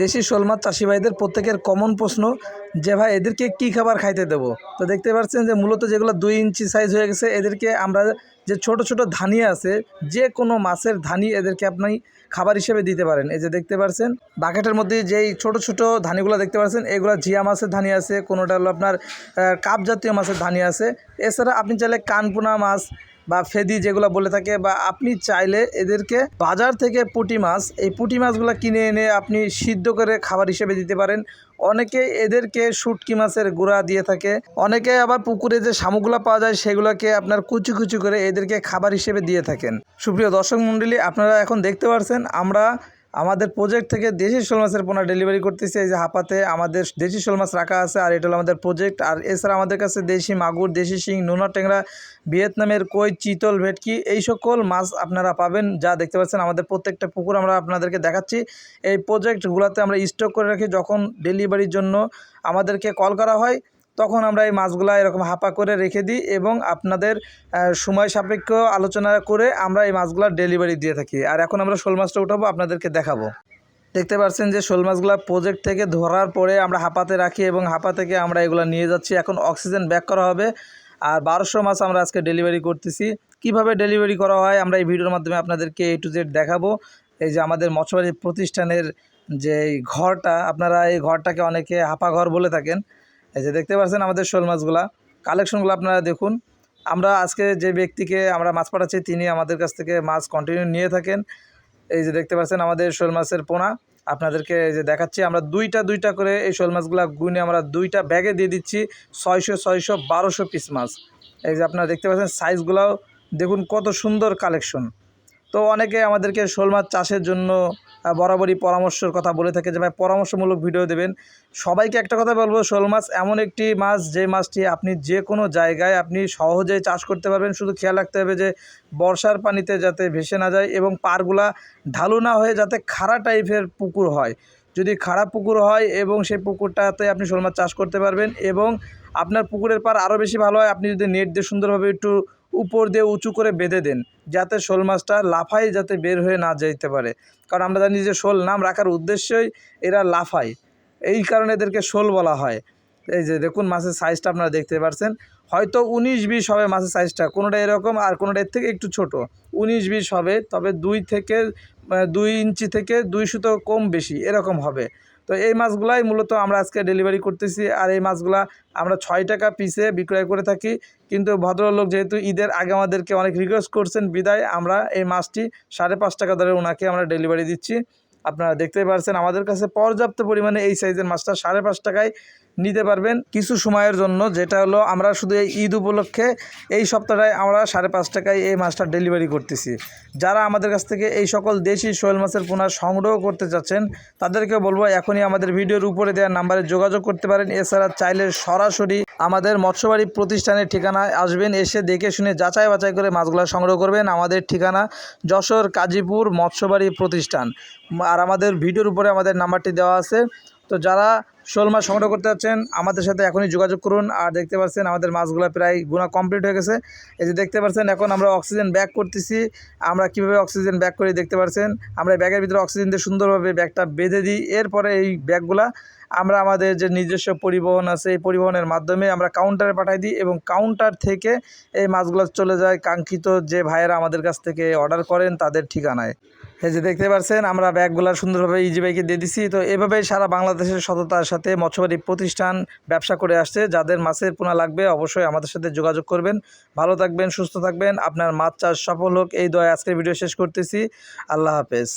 দেশি শোল মাছ চাষি ভাইদের প্রত্যেকের কমন প্রশ্ন, যে ভাই এদেরকে কি খাবার খাইতে দেবো? তো দেখতে পাচ্ছেন যে মূলত যেগুলো দুই ইঞ্চি সাইজ হয়ে গেছে, এদেরকে আমরা যে ছোট ছোট ধানি আছে, যে কোনো মাছের ধানি এদেরকে আপনি খাবার হিসেবে দিতে পারেন। এই যে দেখতে পাচ্ছেন, বাকেটের মধ্যে যেই ছোট ছোট ধানিগুলো দেখতে পাচ্ছেন, এগুলো জিয়া মাছের ধানি আছে, কোনোটা হলো আপনার কাপ জাতীয় মাছের ধানি আছে। এছাড়া আপনি চাইলে কানপুনা মাছ বা ফেদি যেগুলো বলে থাকে, বা আপনি চাইলে এদেরকে বাজার থেকে পুঁটি মাছ, এই পুঁটি মাছগুলো কিনে এনে আপনি সিদ্ধ করে খাবার হিসেবে দিতে পারেন। অনেকে এদেরকে শুটকি মাছের গুঁড়া দিয়ে থাকে, অনেকে আবার পুকুরে যে শামুকগুলো পাওয়া যায় সেগুলোকে আপনার কুচু কুচু করে এদেরকে খাবার হিসেবে দিয়ে থাকেন। সুপ্রিয় দর্শক মন্ডলী, আপনারা এখন দেখতে পাচ্ছেন আমরা আমাদের প্রজেক্ট থেকে দেশি শোল মাছের পোনা ডেলিভারি করতেছি। এই যে হাপাতে আমাদের দেশি শোল মাছ রাখা আছে আর এটা হলো আমাদের প্রজেক্ট আর এছাড়া আমাদের কাছে দেশি মাগুর, দেশি শিং, নোনা ট্যাংরা, ভিয়েতনামের কই, চিতল ভেটকি, এই সকল মাছ আপনারা পাবেন। যা দেখতে পাচ্ছেন আমাদের প্রত্যেকটা পুকুর আমরা আপনাদেরকে দেখাচ্ছি। এই প্রজেক্টগুলোতে আমরা স্টক করে রাখি যখন ডেলিভারির জন্য আমাদেরকে কল করা হয়। তখন আমরা এই মাছগুলা এরকম হাপা করে রেখে দিই এবং আপনাদের সময় সাপেক্ষ আলোচনা করে আমরা এই মাছগুলা ডেলিভারি দিয়ে থাকি। আর এখন আমরা শোল মাছটা উঠাবো, আপনাদেরকে দেখাবো। দেখতে পাচ্ছেন যে শোল মাছগুলা প্রজেক্ট থেকে ধরার পরে আমরা হাপাতে রাখি এবং হাপা থেকে আমরা এগুলো নিয়ে যাচ্ছি। এখন অক্সিজেন ব্যাক করা হবে। আর বারোশো মাছ আমরা আজকে ডেলিভারি করতেছি। কীভাবে ডেলিভারি করা হয় আমরা এই ভিডিওর মাধ্যমে আপনাদেরকে এ টু জেড দেখাবো। এই যে আমাদের মৎস্যবাড়ি প্রতিষ্ঠানের যে ঘরটা, আপনারা এই ঘরটাকে অনেকে হাপা ঘর বলে থাকেন। এই যে দেখতে পাচ্ছেন আমাদের শোল মাছগুলা। কালেকশনগুলো আপনারা দেখুন। আমরা আজকে যে ব্যক্তিকে আমরা মাছ পাঠাচ্ছি, তিনি আমাদের কাছ থেকে মাছ কন্টিনিউ নিয়ে থাকেন। এই যে দেখতে পাচ্ছেন আমাদের শোল মাছের পোনা। আপনাদেরকে এই যে দেখাচ্ছি, আমরা দুইটা দুইটা করে এই শোল মাছগুলা গুনে আমরা দুইটা ব্যাগে দিয়ে দিচ্ছি ছয়শো ছয়শো, বারোশো পিস মাছ। এই যে আপনারা দেখতে পাচ্ছেন সাইজগুলাও দেখুন কত সুন্দর কালেকশন। তো অনেকে আমাদেরকে শোল মাছ চাষের জন্য বরাবরই পরামর্শের কথা বলে থাকে যে ভাই, পরামর্শমূলক ভিডিও দেবেন। সবাইকে একটা কথা বলব, শোল মাছ, এমন একটি মাছ যে মাছটি আপনি যে কোনো জায়গায় আপনি সহজেই চাষ করতে পারবেন। শুধু খেয়াল রাখতে হবে যে বর্ষার পানিতে যাতে ভেসে না যায় এবং পারগুলা ঢালু না হয়ে যাতে খাড়া টাইপের পুকুর হয়। যদি খারাপ পুকুর হয় এবং সেই পুকুরটাতে আপনি শোল মাছ চাষ করতে পারবেন এবং আপনার পুকুরের পার আরও বেশি ভালো হয়, আপনি যদি নেট দিয়ে সুন্দরভাবে একটু উপর দিয়ে উঁচু করে বেঁধে দেন, যাতে শোল মাছটা লাফাই যাতে বের হয়ে না যেতে পারে। কারণ আমরা জানি যে শোল নাম রাখার উদ্দেশ্যই এরা লাফায়। এই কারণে এদেরকে শোল বলা হয়। এই যে দেখুন মাছের সাইজটা আপনারা দেখতে পাচ্ছেন হয়তো উনিশ বিশ হবে মাছের সাইজটা কোনোটা এরকম আর কোনোটা এর থেকে একটু ছোট। উনিশ বিশ হবে, তবে দুই থেকে দুই ইঞ্চি থেকে দুই সুতো কম বেশি এরকম হবে। তো এই মাছগুলাই মূলত আমরা আজকে ডেলিভারি করতেছি। আর এই মাছগুলা আমরা ছয় টাকা পিসে বিক্রয় করে থাকি। কিন্তু ভদ্রলোক যেহেতু ঈদের আগে আমাদেরকে অনেক রিকোয়েস্ট করছেন বিদায়, আমরা এই মাছটি সাড়ে পাঁচ টাকা দরে ওনাকে আমরা ডেলিভারি দিচ্ছি। আপনারা দেখতেই পারছেন, আমাদের কাছে পর্যাপ্ত পরিমাণে এই সাইজের মাছটা সাড়ে পাঁচ টাকায় নিতে পারবেন কিছু সময়ের জন্য, যেটা হলো আমরা শুধু এই ঈদ উপলক্ষে এই সপ্তাহটায় আমরা সাড়ে পাঁচ টাকায় এই মাছটা ডেলিভারি করতেছি। যারা আমাদের কাছ থেকে এই সকল দেশি শোয়েল মাছের পোনা সংগ্রহ করতে চাচ্ছেন তাদেরকে বলব এখনই আমাদের ভিডিওর উপরে দেওয়া নাম্বারে যোগাযোগ করতে পারেন। এছাড়া চাইলে সরাসরি আমাদের মৎস্যবাড়ি প্রতিষ্ঠানের ঠিকানায় আসবেন, এসে দেখে শুনে যাচাই বাছাই করে মাছগুলো সংগ্রহ করবেন। আমাদের ঠিকানা যশোর কাজীপুর মৎস্যবাড়ি প্রতিষ্ঠান। আর আমাদের ভিডিওর উপরে আমাদের নাম্বারটি দেওয়া আছে। তো যারা শোল মাছ সংগ্রহ করতে যাচ্ছেন, আমাদের সাথে এখনই যোগাযোগ করুন। আর দেখতে পাচ্ছেন, আমাদের মাছগুলো প্রায় গুণা কমপ্লিট হয়ে গেছে। এই যে দেখতে পাচ্ছেন, এখন আমরা অক্সিজেন ব্যাক করতেছি। আমরা কীভাবে অক্সিজেন ব্যাক করি দেখতে পাচ্ছেন? আমরা ব্যাগের ভিতরে অক্সিজেন দিয়ে সুন্দরভাবে ব্যাগটা বেঁধে দিই। এরপরে এই ব্যাগগুলা আমরা আমাদের যে নিজস্ব পরিবহন আছে, এই পরিবহনের মাধ্যমে আমরা কাউন্টারে পাঠাই দিই এবং কাউন্টার থেকে এই মাছগুলো চলে যায়। কাঙ্ক্ষিত যে ভাইয়েরা আমাদের কাছ থেকে অর্ডার করেন, তাদের ঠিকানায়। এই যে দেখতে পাচ্ছেন, আমরা ব্যাগগুলো সুন্দরভাবে ইজি বাইকে দিয়ে দিছি। তো এভাবেই সারা বাংলাদেশের সততার সাথে মৎস্যবাড়ি প্রতিষ্ঠান ব্যবসা করে আসছে। যাদের মাছের পোনা লাগবে, অবশ্যই আমাদের সাথে যোগাযোগ করবেন। ভালো থাকবেন, সুস্থ থাকবেন। আপনার মাছ চাষ সফল হোক। এই দয়া আজকের ভিডিও শেষ করতেছি। আল্লাহ হাফেজ।